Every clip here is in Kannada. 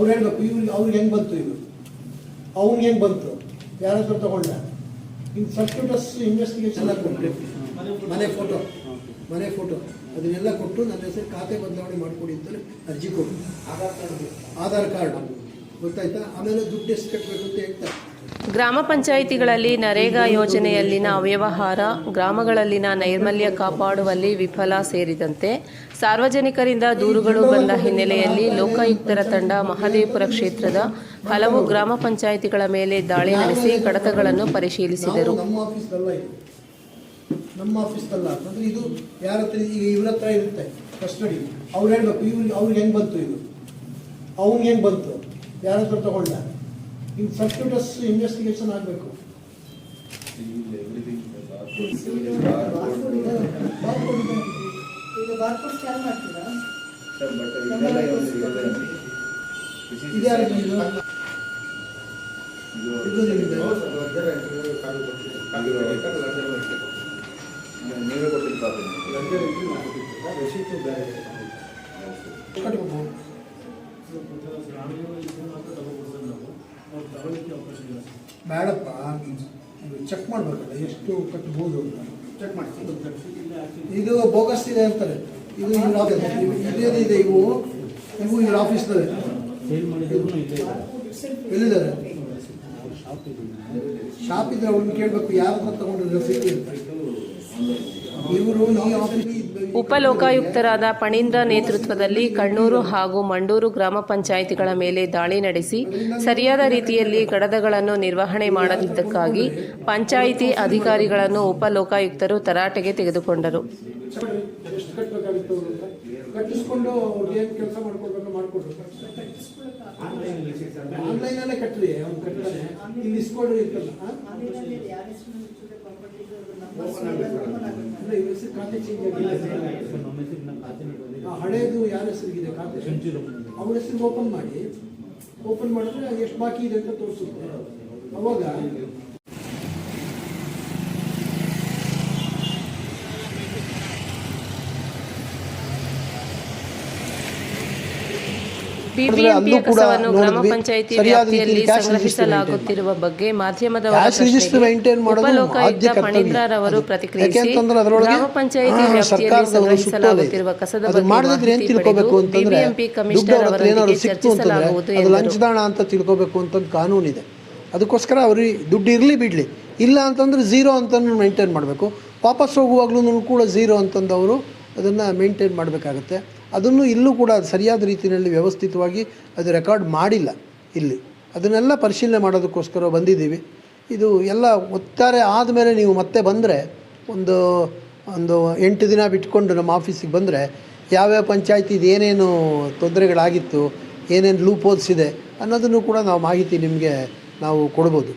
ಅವ್ರು ಹೇಳ್ಬೇಕು ಇವ್ರಿಗೆ ಅವ್ರಿಗೆ ಹೆಂಗೆ ಬಂತು ಇದು? ಅವ್ನಿಗೆ ಹೆಂಗೆ ಬಂತು? ಯಾರ ಹತ್ರ ತಗೊಂಡ ಇನ್ನು ಸರ್ಕ್ಯೂಟಸ್ ಇನ್ವೆಸ್ಟಿಗೇಷನ್ ಎಲ್ಲ ಕೊಟ್ಟು ಮನೆ ಫೋಟೋ ಮನೆ ಫೋಟೋ ಅದನ್ನೆಲ್ಲ ಕೊಟ್ಟು ನನ್ನ ಹೆಸರು ಖಾತೆ ಬದಲಾವಣೆ ಮಾಡಿಕೊಡಿ ಅಂತಲೇ ಅರ್ಜಿ ಕೊಡು ಆಧಾರ್ ಕಾರ್ಡ್ ಆಧಾರ್ ಕಾರ್ಡ್. ಗೊತ್ತಾಯ್ತಾ? ಆಮೇಲೆ ದುಡ್ಡು ಎಷ್ಟು ಕಟ್ಟಬೇಕು ಅಂತ ಹೇಳ್ತಾರೆ. ಗ್ರಾಮ ಪಂಚಾಯಿತಿಗಳಲ್ಲಿ ನರೇಗಾ ಯೋಜನೆಯಲ್ಲಿನ ಅವ್ಯವಹಾರ, ಗ್ರಾಮಗಳಲ್ಲಿನ ನೈರ್ಮಲ್ಯ ಕಾಪಾಡುವಲ್ಲಿ ವಿಫಲ ಸೇರಿದಂತೆ ಸಾರ್ವಜನಿಕರಿಂದ ದೂರುಗಳು ಬಂದ ಹಿನ್ನೆಲೆಯಲ್ಲಿ ಲೋಕಾಯುಕ್ತರ ತಂಡ ಮಹದೇವಪುರ ಕ್ಷೇತ್ರದ ಹಲವು ಗ್ರಾಮ ಪಂಚಾಯಿತಿಗಳ ಮೇಲೆ ದಾಳಿ ನಡೆಸಿ ಕಡತಗಳನ್ನು ಪರಿಶೀಲಿಸಿದರು. ನಮ್ಮ ಅಂದರೆ ಇದು ಯಾರ ಈಗ ಇವ್ರ ಇರುತ್ತೆ ಕಸ್ಟಡಿ. ಅವ್ರು ಹೇಳ್ಬೇಕು ಹೆಂಗೆ ಬಂತು ಇದು? ಅವ್ನಿಗೆ ಹೆಂಗೆ ಬಂತು? ಯಾರ ಹತ್ರ ಇನ್ನು ಸರ್ಕ್ಯೂಟಸ್ ಇನ್ವೆಸ್ಟಿಗೇಷನ್ ಆಗಬೇಕು. ಈಗ ಬಾರ್ಕೋಡ್ ಸ್ಕ್ಯಾನ್ ಮಾಡ್ತೀರಾ? ಇದು ಬೇಡಪ್ಪ ಚೆಕ್ ಮಾಡ್ಬೇಕಲ್ಲ ಎಷ್ಟು ಕಟ್ಬೋದು ಅಂತ ಚೆಕ್ ಮಾಡಿ ಇದು ಬೋಗಸ್ ಇದೆ ಅಂತಾರೆ. ಇದು ಇದೇನಿದೆ ಇವು. ಇವು ಇವ್ರ ಆಫೀಸ್ನಲ್ಲೇ ಎಲ್ಲಿದ್ದಾರೆ? ಶಾಪ್ ಇದ್ರೆ ಅವ್ರನ್ನ ಕೇಳಬೇಕು ಯಾರ ತಗೊಂಡಿದ್ರೆ ತಗೊಂಡಿರೋ ರಸೀದಿ ಅಂತ. ಉಪಲೋಕಾಯುಕ್ತರಾದ ಪಣೀಂದ್ರ ನೇತೃತ್ವದಲ್ಲಿ ಕಣ್ಣೂರು ಹಾಗೂ ಮಂಡೂರು ಗ್ರಾಮ ಪಂಚಾಯಿತಿಗಳ ಮೇಲೆ ದಾಳಿ ನಡೆಸಿ ಸರಿಯಾದ ರೀತಿಯಲ್ಲಿ ಕಡದಗಳನ್ನು ನಿರ್ವಹಣೆ ಮಾಡದಿದ್ದಕ್ಕಾಗಿ ಪಂಚಾಯಿತಿ ಅಧಿಕಾರಿಗಳನ್ನು ಉಪಲೋಕಾಯುಕ್ತರು ತರಾಟೆಗೆ ತೆಗೆದುಕೊಂಡರು. ಅಂದ್ರೆ ಇವ್ರ ಹೆಸರು ಖಾತೆ ಚೇಂಜ್ ಆಗಿದೆ. ಆ, ಹಳೇದು ಯಾರ ಹೆಸರಿಗಿದೆ ಖಾತೆ? ಅವ್ರ ಹೆಸರು ಓಪನ್ ಮಾಡಿ. ಓಪನ್ ಮಾಡಿದ್ರೆ ಎಷ್ಟು ಬಾಕಿ ಇದೆ ಅಂತ ತೋರಿಸುತ್ತೆ. ಅವಾಗ ಕೂಡ ಕಸವನ್ನು ಗ್ರಾಮ ಪಂಚಾಯಿತಿ ವ್ಯಾಪ್ತಿಯಲ್ಲಿ ಸಂಗ್ರಹಿಸಲಾಗುತ್ತಿರುವ ಬಗ್ಗೆ ಮಾಧ್ಯಮದವರ ಉಪಲೋಕಾಯುಕ್ತ ಆದ್ಯ ಕರ್ತವ್ಯ. ಪ್ರತಿಕ್ರಿಯಿಸಿ ಗ್ರಾಮ ಪಂಚಾಯಿತಿ ವ್ಯಾಪ್ತಿಯಲ್ಲಿ ಸಂಗ್ರಹಿಸಲಾಗುತ್ತಿರುವ ಕಸದ ಬಗ್ಗೆ ಅಂತಂದ್ರೆ ಬಿಬಿಎಂಪಿ ಅವ್ರ ಕಮಿಷನರ್ ಅವರೊಂದಿಗೆ ಚರ್ಚಿಸಲಾಗುವುದು ಲಂಚದಾಣ ಅಂತ ತಿಳ್ಕೊಬೇಕು ಅಂತ ಒಂದು ಕಾನೂನಿದೆ ಅದಕ್ಕೋಸ್ಕರ ಅವ್ರಿಗೆ ದುಡ್ಡು ಇರಲಿ ಬಿಡಲಿ. ಇಲ್ಲ ಅಂತಂದ್ರೆ ಝೀರೋ ಅಂತ ಮೇಂಟೈನ್ ಮಾಡಬೇಕು. ವಾಪಸ್ ಹೋಗುವಾಗ್ಲೂ ಕೂಡ ಝೀರೋ ಅಂತಂದು ಅವರು ಅದನ್ನು ಮೇಂಟೈನ್ ಮಾಡಬೇಕಾಗತ್ತೆ. ಅದನ್ನು ಇಲ್ಲೂ ಕೂಡ ಸರಿಯಾದ ರೀತಿಯಲ್ಲಿ ವ್ಯವಸ್ಥಿತವಾಗಿ ಅದು ರೆಕಾರ್ಡ್ ಮಾಡಿಲ್ಲ ಇಲ್ಲಿ. ಅದನ್ನೆಲ್ಲ ಪರಿಶೀಲನೆ ಮಾಡೋದಕ್ಕೋಸ್ಕರ ಬಂದಿದ್ದೀವಿ. ಇದು ಎಲ್ಲ ಒತ್ತಾರೆ ಆದಮೇಲೆ ನೀವು ಮತ್ತೆ ಬಂದರೆ ಒಂದು ಒಂದು ಎಂಟು ದಿನ ಬಿಟ್ಕೊಂಡು ನಮ್ಮ ಆಫೀಸಿಗೆ ಬಂದರೆ ಯಾವ್ಯಾವ ಪಂಚಾಯತಿ ಏನೇನು ತೊಂದರೆಗಳಾಗಿತ್ತು, ಏನೇನು ಲೂಪ್ ಹೋಲ್ಸ್ ಇದೆ ಅನ್ನೋದನ್ನು ಕೂಡ ನಾವು ಮಾಹಿತಿ ನಿಮಗೆ ನಾವು ಕೊಡ್ಬೋದು.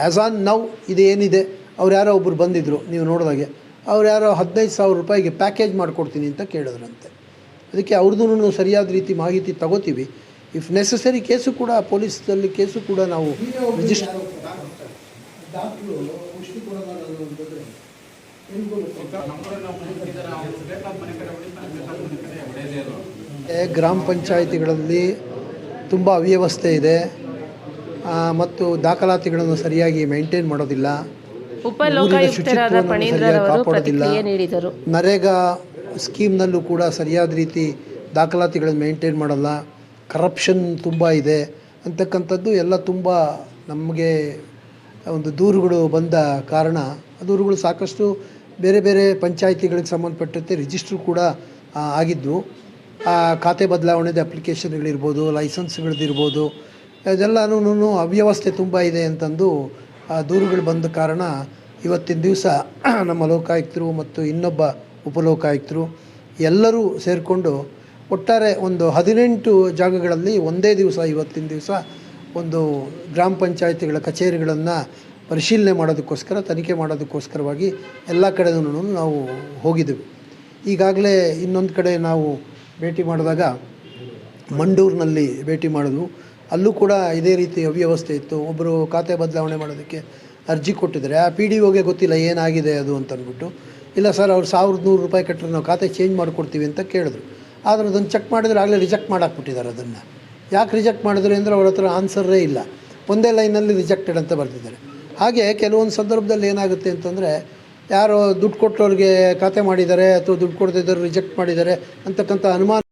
ಆ್ಯಸ್ ಆನ್ ನೌ ಇದು ಏನಿದೆ ಅವ್ರು ಯಾರೋ ಒಬ್ಬರು ಬಂದಿದ್ದರು ನೀವು ನೋಡಿದಾಗೆ, ಅವ್ರು ಯಾರೋ ಹದಿನೈದು ಸಾವಿರ ರೂಪಾಯಿಗೆ ಪ್ಯಾಕೇಜ್ ಮಾಡಿಕೊಡ್ತೀನಿ ಅಂತ ಕೇಳಿದ್ರಂತೆ. ಅದಕ್ಕೆ ಅವ್ರದ್ದು ಸರಿಯಾದ ರೀತಿ ಮಾಹಿತಿ ತಗೋತೀವಿ. ಇಫ್ ನೆಸಸರಿ ಕೇಸು ಕೂಡ ಪೊಲೀಸಲ್ಲಿ ಕೇಸು ಕೂಡ ನಾವು ರಿಜಿಸ್ಟರ್ ಗ್ರಾಮ ಪಂಚಾಯಿತಿಗಳಲ್ಲಿ ತುಂಬ ಅವ್ಯವಸ್ಥೆ ಇದೆ. ಆ, ಮತ್ತು ದಾಖಲಾತಿಗಳನ್ನು ಸರಿಯಾಗಿ ಮೇಂಟೈನ್ ಮಾಡೋದಿಲ್ಲ. ಉಪಲೋಕಾಯುಕ್ತರಾದ ಶುಚಿತ್ವವನ್ನು ಪಣೀಂದ್ರರವರು ಸರಿಯಾಗಿ ಕಾಪಾಡೋದಿಲ್ಲ. ಪ್ರತಿಕ್ರಿಯೆ ನೀಡಿದರು. ನರೇಗಾ ಸ್ಕೀಮ್ನಲ್ಲೂ ಕೂಡ ಸರಿಯಾದ ರೀತಿ ದಾಖಲಾತಿಗಳನ್ನು ಮೇಂಟೈನ್ ಮಾಡಲ್ಲ. ಕರಪ್ಷನ್ ತುಂಬ ಇದೆ. ಅಂತಕ್ಕಂಥದ್ದು ಎಲ್ಲ ತುಂಬ ನಮಗೆ ಒಂದು ದೂರುಗಳು ಬಂದ ಕಾರಣ ಆ ದೂರುಗಳು ಸಾಕಷ್ಟು ಬೇರೆ ಬೇರೆ ಪಂಚಾಯಿತಿಗಳಿಗೆ ಸಂಬಂಧಪಟ್ಟಂತೆ ರಿಜಿಸ್ಟ್ರು ಕೂಡ ಆಗಿದ್ದವು ಆಗಿದ್ವು. ಆ, ಖಾತೆ ಬದಲಾವಣೆದ ಅಪ್ಲಿಕೇಶನ್ಗಳಿರ್ಬೋದು ಲೈಸೆನ್ಸ್ಗಳದ್ದಿರ್ಬೋದು ಅದೆಲ್ಲನೂ ಅವ್ಯವಸ್ಥೆ ತುಂಬ ಇದೆ ಅಂತಂದು ಆ ದೂರುಗಳು ಬಂದ ಕಾರಣ ಇವತ್ತಿನ ದಿವಸ ನಮ್ಮ ಲೋಕಾಯುಕ್ತರು ಮತ್ತು ಇನ್ನೊಬ್ಬ ಉಪಲೋಕಾಯುಕ್ತರು ಎಲ್ಲರೂ ಸೇರಿಕೊಂಡು ಒಟ್ಟಾರೆ ಒಂದು ಹದಿನೆಂಟು ಜಾಗಗಳಲ್ಲಿ ಒಂದೇ ದಿವಸ, ಇವತ್ತಿನ ದಿವಸ ಒಂದು ಗ್ರಾಮ ಪಂಚಾಯತಿಗಳ ಕಚೇರಿಗಳನ್ನು ಪರಿಶೀಲನೆ ಮಾಡೋದಕ್ಕೋಸ್ಕರ, ತನಿಖೆ ಮಾಡೋದಕ್ಕೋಸ್ಕರವಾಗಿ ಎಲ್ಲ ಕಡೆನೂ ನಾವು ಹೋಗಿದ್ದೆವು. ಈಗಾಗಲೇ ಇನ್ನೊಂದು ಕಡೆ ನಾವು ಭೇಟಿ ಮಾಡಿದಾಗ ಮಂಡೂರಿನಲ್ಲಿ ಭೇಟಿ ಮಾಡಿದ್ವು. ಅಲ್ಲೂ ಕೂಡ ಇದೇ ರೀತಿ ಅವ್ಯವಸ್ಥೆ ಇತ್ತು. ಒಬ್ಬರು ಖಾತೆ ಬದಲಾವಣೆ ಮಾಡೋದಕ್ಕೆ ಅರ್ಜಿ ಕೊಟ್ಟಿದ್ದಾರೆ. ಆ ಪಿ ಡಿ ಒಗೆ ಗೊತ್ತಿಲ್ಲ ಏನಾಗಿದೆ ಅದು ಅಂತ ಅಂದ್ಬಿಟ್ಟು ಇಲ್ಲ ಸರ್, ಅವ್ರು ಸಾವಿರದ ನೂರು ರೂಪಾಯಿ ಕಟ್ಟರೆ ನಾವು ಖಾತೆ ಚೇಂಜ್ ಮಾಡಿಕೊಡ್ತೀವಿ ಅಂತ ಕೇಳಿದ್ರು. ಆದರೆ ಅದನ್ನು ಚೆಕ್ ಮಾಡಿದ್ರೆ ಆಗಲೇ ರಿಜೆಕ್ಟ್ ಮಾಡಾಕ್ಬಿಟ್ಟಿದ್ದಾರೆ ಅದನ್ನು. ಯಾಕೆ ರಿಜೆಕ್ಟ್ ಮಾಡಿದ್ರು ಅಂದರೆ ಅವ್ರ ಹತ್ರ ಆನ್ಸರೇ ಇಲ್ಲ. ಒಂದೇ ಲೈನಲ್ಲಿ ರಿಜೆಕ್ಟೆಡ್ ಅಂತ ಬರೆದಿದ್ದಾರೆ. ಹಾಗೆ ಕೆಲವೊಂದು ಸಂದರ್ಭದಲ್ಲಿ ಏನಾಗುತ್ತೆ ಅಂತಂದರೆ, ಯಾರೋ ದುಡ್ಡು ಕೊಟ್ಟವ್ರಿಗೆ ಖಾತೆ ಮಾಡಿದ್ದಾರೆ ಅಥವಾ ದುಡ್ಡು ಕೊಡ್ತಿದ್ದಾರೆ ರಿಜೆಕ್ಟ್ ಮಾಡಿದ್ದಾರೆ ಅಂತಕ್ಕಂಥ ಅನುಮಾನ